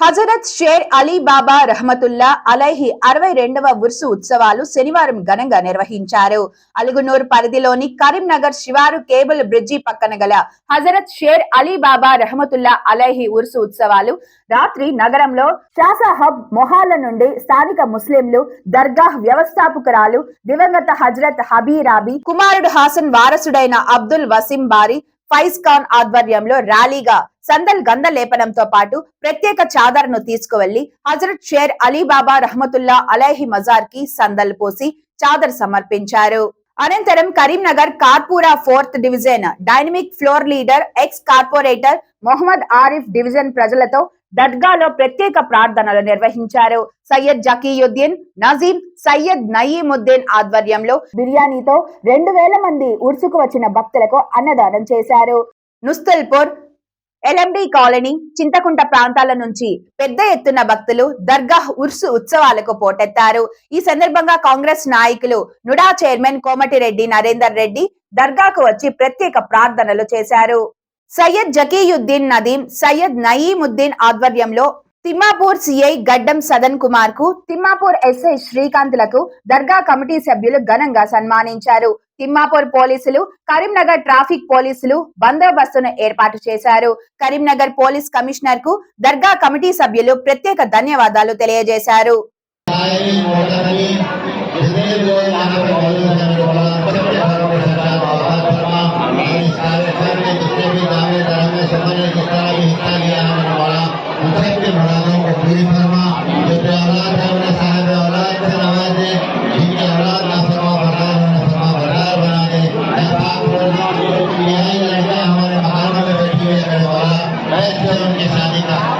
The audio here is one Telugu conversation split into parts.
హజరత్ షేర్ అలీ బాబా రహమతుల్లా అలైహి అరవై రెండవ ఉర్సు ఉత్సవాలు శనివారం ఘనంగా నిర్వహించారు. అలుగునూరు పరిధిలోని కరీంనగర్ శివారు కేబుల్ బ్రిడ్జి పక్కన గల హజరత్ షేర్ అలీ బాబా రహమతుల్లా అలైహి ఉర్సు ఉత్సవాలు రాత్రి నగరంలో శాసా హబ్ మొహాల నుండి స్థానిక ముస్లింలు దర్గాహ్ వ్యవస్థాపకురాలు దివంగత హజరత్ హబీరాబి కుమారుడు హాసన్ వారసుడైన అబ్దుల్ వసీం బారి ఫైజ్ ఖాన్ ఆధ్వర్యంలో ర్యాలీగా సందల్ గంధ లేపనంతో పాటు ప్రత్యేక చాదర్ను తీసుకువెళ్ళి హజరత్ షేర్ అలీబాబా రహమతుల్లా అలైహి మజార్కి సందల్ పోసి చాదర్ సమర్పించారు. అనంతరం Karimnagar కార్పూరా fourth division dynamic floor leader ex corporator Mohammed Arif division ప్రజలతో దర్గాలో ప్రత్యేక ప్రార్థనలు నిర్వహించారు. సయ్యద్ జకీయుద్దీన్ నజీం సయ్యద్ నయీముద్దీన్ ఆధ్వర్యంలో బిర్యానీతో రెండు వేల మంది ఉరుసుకు వచ్చిన భక్తులకు అన్నదానం చేశారు. నుస్తల్పూర్ ఎల్ఎండి కాలనీ చింతకుంట ప్రాంతాల నుంచి పెద్ద ఎత్తున భక్తులు దర్గాహ్ ఉర్సు ఉత్సవాలకు పోటెత్తారు. ఈ సందర్భంగా కాంగ్రెస్ నాయకులు నుడా చైర్మన్ కోమటిరెడ్డి నరేందర్ రెడ్డి దర్గాకు వచ్చి ప్రత్యేక ప్రార్థనలు చేశారు. సయ్యద్ జకీయుద్దీన్ నదీం సయ్యద్ నయీముద్దీన్ ఆధ్వర్యంలో తిమ్మాపూర్ సిఐ గడ్డం సదన్ కుమార్కు తిమ్మాపూర్ ఎస్ఐ శ్రీకాంత్లకు దర్గా కమిటీ సభ్యులు ఘనంగా సన్మానించారు. తిమ్మాపూర్ పోలీసులు కరీంనగర్ ట్రాఫిక్ పోలీసులు బందోబస్తును ఏర్పాటు చేశారు. కరీంనగర్ పోలీస్ కమిషనర్కు దర్గా కమిటీ సభ్యులు ప్రత్యేక ధన్యవాదాలు తెలియజేశారు. حسین کے گھرانوں کو پوری فرما، جو اولاد ہے انہیں صاحب اولاد سے نوازے، جن کے اولاد نہ فرما برائے انہیں فرما برائے بنا دے۔ ہمارے مکانوں میں بیٹھی ہوئی ہے، میرے مولا ان کی شادی کا۔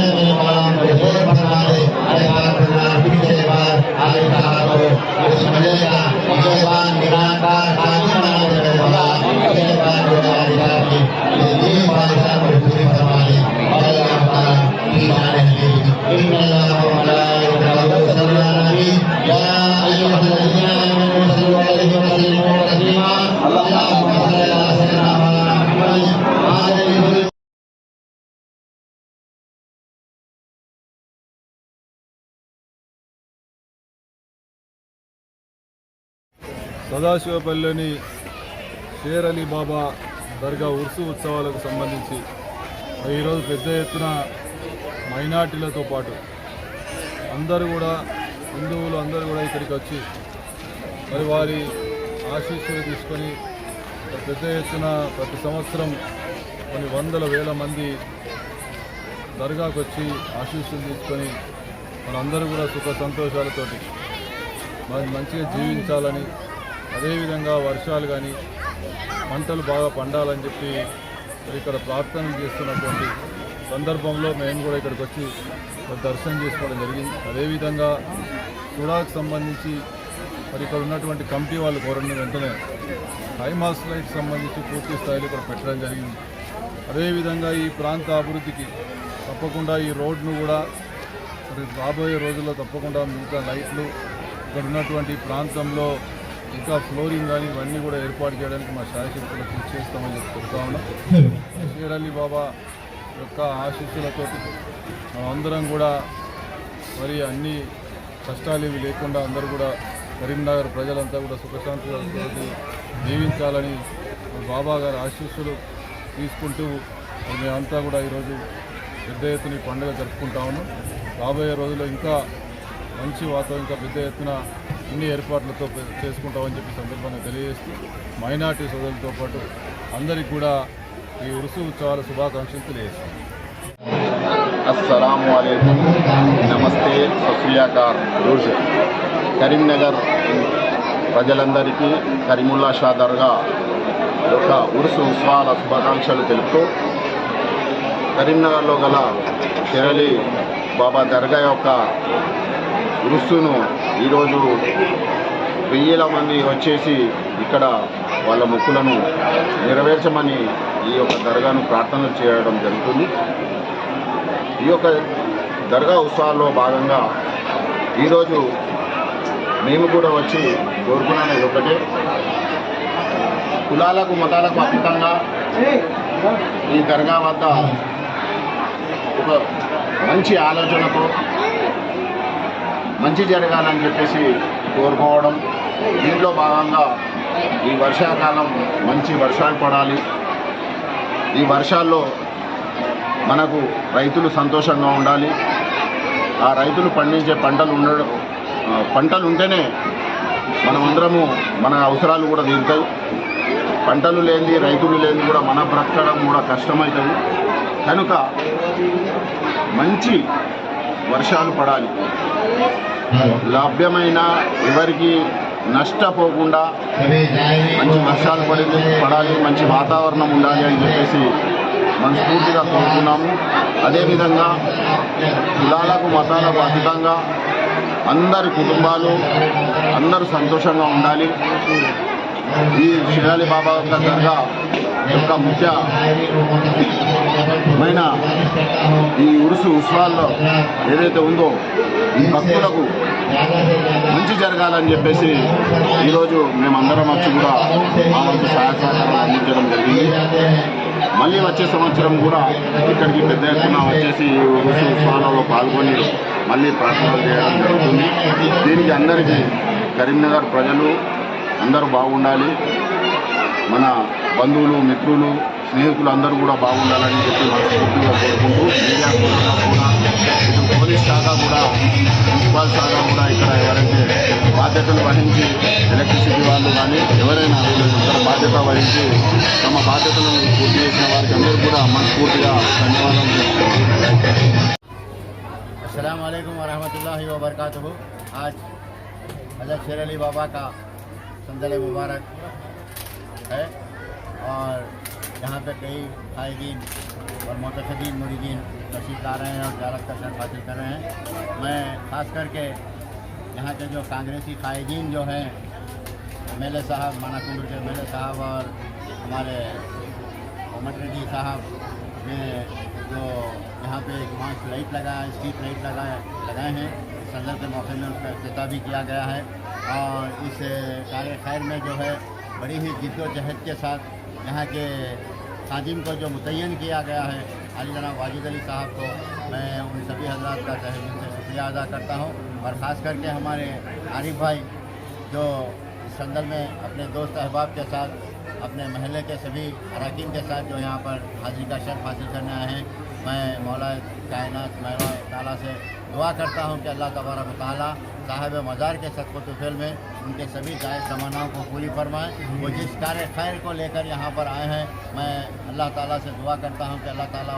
సదాశివపల్లిలోని షేర్ అలీ బాబా దర్గా ఉర్సు ఉత్సవాలకు సంబంధించి ఈరోజు పెద్ద ఎత్తున మైనార్టీలతో పాటు అందరూ కూడా హిందువులు అందరూ కూడా ఇక్కడికి వచ్చి మరి వారి ఆశీస్సులు తీసుకొని పెద్ద ఎత్తున ప్రతి సంవత్సరం కొన్ని వందల వేల మంది దర్గాకు వచ్చి ఆశీస్సులు తీసుకొని మనందరూ కూడా సుఖ సంతోషాలతోటి మరి మంచిగా జీవించాలని అదేవిధంగా వర్షాలు కానీ పంటలు బాగా పండాలని చెప్పి మరి ఇక్కడ ప్రార్థన చేస్తున్నటువంటి సందర్భంలో మేము కూడా ఇక్కడికి వచ్చి దర్శనం చేసుకోవడం జరిగింది. అదేవిధంగా సుడాకు సంబంధించి మరి ఇక్కడ ఉన్నటువంటి కమిటీ వాళ్ళు కోరిన వెంటనే హైమాస్ లైట్కి సంబంధించి పూర్తి స్థాయిలో ఇక్కడ పెట్టడం జరిగింది. అదేవిధంగా ఈ ప్రాంత అభివృద్ధికి తప్పకుండా ఈ రోడ్ను కూడా మరి రాబోయే రోజుల్లో తప్పకుండా మిగతా లైట్లు ఇక్కడ ఉన్నటువంటి ప్రాంతంలో ఇంకా ఫ్లోరింగ్ కానీ ఇవన్నీ కూడా ఏర్పాటు చేయడానికి మా శాయశక్తులు కృషి చేస్తామని చెప్పి చెప్తా ఉన్నాం. షేర్ అలీ బాబా యొక్క ఆశీస్సులతో అందరం కూడా మరి అన్ని కష్టాలు ఇవి లేకుండా అందరూ కూడా కరీంనగర్ ప్రజలంతా కూడా సుఖశాంతులతో జీవించాలని బాబా గారి ఆశీస్సులు తీసుకుంటూ మేమంతా కూడా ఈరోజు పెద్ద ఎత్తున పండుగ జరుపుకుంటా ఉన్నాం. రాబోయే రోజుల్లో ఇంకా మంచి వాతావరణం ఇంకా పెద్ద ఎత్తున అన్ని ఏర్పాట్లతో చేసుకుంటామని చెప్పి సందర్భంగా తెలియజేస్తూ మైనార్టీ సోదరులతో పాటు అందరికీ కూడా ఈ ఉరుసు ఉత్సవాల శుభాకాంక్షలు తెలియజేస్తాం. అస్సలం నమస్తే సఫియాకార్ రోజు. కరీంనగర్ ప్రజలందరికీ కరీముల్లా షా దర్గా యొక్క ఉరుసు ఉత్సవాల శుభాకాంక్షలు తెలుపుతూ కరీంనగర్లో గల షెరలి బాబా దర్గా యొక్క ఉరుస్సును ఈరోజు వెయ్యేల మంది వచ్చేసి ఇక్కడ వాళ్ళ మొక్కులను నెరవేర్చమని ఈ యొక్క దర్గాను ప్రార్థనలు చేయడం జరుగుతుంది. ఈ యొక్క దర్గా ఉత్సవాల్లో భాగంగా ఈరోజు మేము కూడా వచ్చి కోరుకున్నది ఒకటే. కులాలకు మతాలకు అతీతంగా ఈ దర్గా వద్ద ఒక మంచి ఆలోచనతో మంచి జరగాలని చెప్పేసి కోరుకోవడం. దీంట్లో భాగంగా ఈ వర్షాకాలం మంచి వర్షాలు పడాలి. ఈ వర్షాల్లో మనకు రైతులు సంతోషంగా ఉండాలి. ఆ రైతులు పండించే పంటలు ఉండడం పంటలు ఉంటేనే మనమందరము మన అవసరాలు కూడా తీరుతాయి. పంటలు లేని రైతులు లేని కూడా మన బ్రతకడం కూడా కష్టమవుతుంది. కనుక మంచి వర్షాలు పడాలి. లభ్యమైన ఎవరికి నష్టపోకుండా మంచి వర్షాలు పడింది పడాలి మంచి వాతావరణం ఉండాలి అని చెప్పేసి మనస్ఫూర్తిగా కోరుకున్నాము అదేవిధంగా కులాలకు మతాలకు అతీతంగా అందరి కుటుంబాలు అందరూ సంతోషంగా ఉండాలి. ఈ షిరాలి బాబా యొక్క దర్గా యొక్క ముఖ్యమైన ఈ ఉరుసు ఉత్సవాల్లో ఏదైతే ఉందో ఈ భక్తులకు మంచి జరగాలని చెప్పేసి ఈరోజు మేమందరం వచ్చి కూడా మా వంతు సహాయ సహకారాలు అందించడం జరిగింది. మళ్ళీ వచ్చే సంవత్సరం కూడా ఇక్కడికి పెద్ద ఎత్తున వచ్చేసి ఈ ఉరుసు ఉత్సవాలలో పాల్గొని మళ్ళీ ప్రార్థనలు చేయడం జరుగుతుంది. దీనికి అందరికీ కరీంనగర్ ప్రజలు అందరూ బాగుండాలి మన బంధువులు మిత్రులు స్నేహితులు అందరూ కూడా బాగుండాలని చెప్పి మనస్ఫూర్తిగా కోరుకుంటూ మీడియా సోదరులకు కూడా ఇటు పోలీస్ శాఖ కూడా మున్సిపల్ శాఖ కూడా ఇక్కడ ఎవరైతే బాధ్యతలు వహించి ఎలక్ట్రిసిటీ వాళ్ళు కానీ ఎవరైనా వీళ్ళు ఇక్కడ బాధ్యత వహించి తమ బాధ్యతలను పూర్తి చేసిన వారికి అందరూ కూడా మనస్ఫూర్తిగా ధన్యవాదాలు చెప్తున్నాను अस्सलाम वालेकुम वरहमतुल्लाहि वबरकातुहू आज हज़रत शेर अली बाबा का سندل مبارک ہے۔ اور یہاں پہ کئی قائدین اور معتقدین، مریدین تشریف لا رہے ہیں اور زیارت کا شرف حاصل کر رہے ہیں۔ میں خاص کر کے یہاں کے جو کانگریسی قائدین جو ہیں ایم ایل اے صاحب، مانا کمر کے ایم ایل اے صاحب اور ہمارے مٹریڈی جی صاحب نے جو یہاں پہ مارچ لائٹ لگایا اسٹریٹ لائٹ لگایا، لگائے ہیں۔ سندر کے موقع میں اس کا افتتاح بھی کیا گیا ہے۔ اور اس کار خیر میں جو ہے، بڑی ہی جد و جہد کے ساتھ یہاں کے خادم کو جو متعین کیا گیا ہے، علی جناب واجد علی صاحب کو میں ان سبھی حضرات کا تحریر سے شکریہ ادا کرتا ہوں اور خاص کر کے ہمارے عارف بھائی جو اس سندر میں اپنے دوست احباب کے ساتھ، اپنے محلے کے سبھی اراکین کے ساتھ جو یہاں پر حاضری کا شرف حاصل کرنے آئے ہیں، میں مولا کائنات مولا تعالیٰ سے دعا کرتا ہوں کہ اللہ تبارک و تعالیٰ صاحب مزار کے سطح تفیل میں ان کے سبھی جائز تمناؤں کو پوری فرمائیں۔ وہ جس کار خیر کو لے کر یہاں پر آئے ہیں، میں اللہ تعالیٰ سے دعا کرتا ہوں کہ اللہ تعالیٰ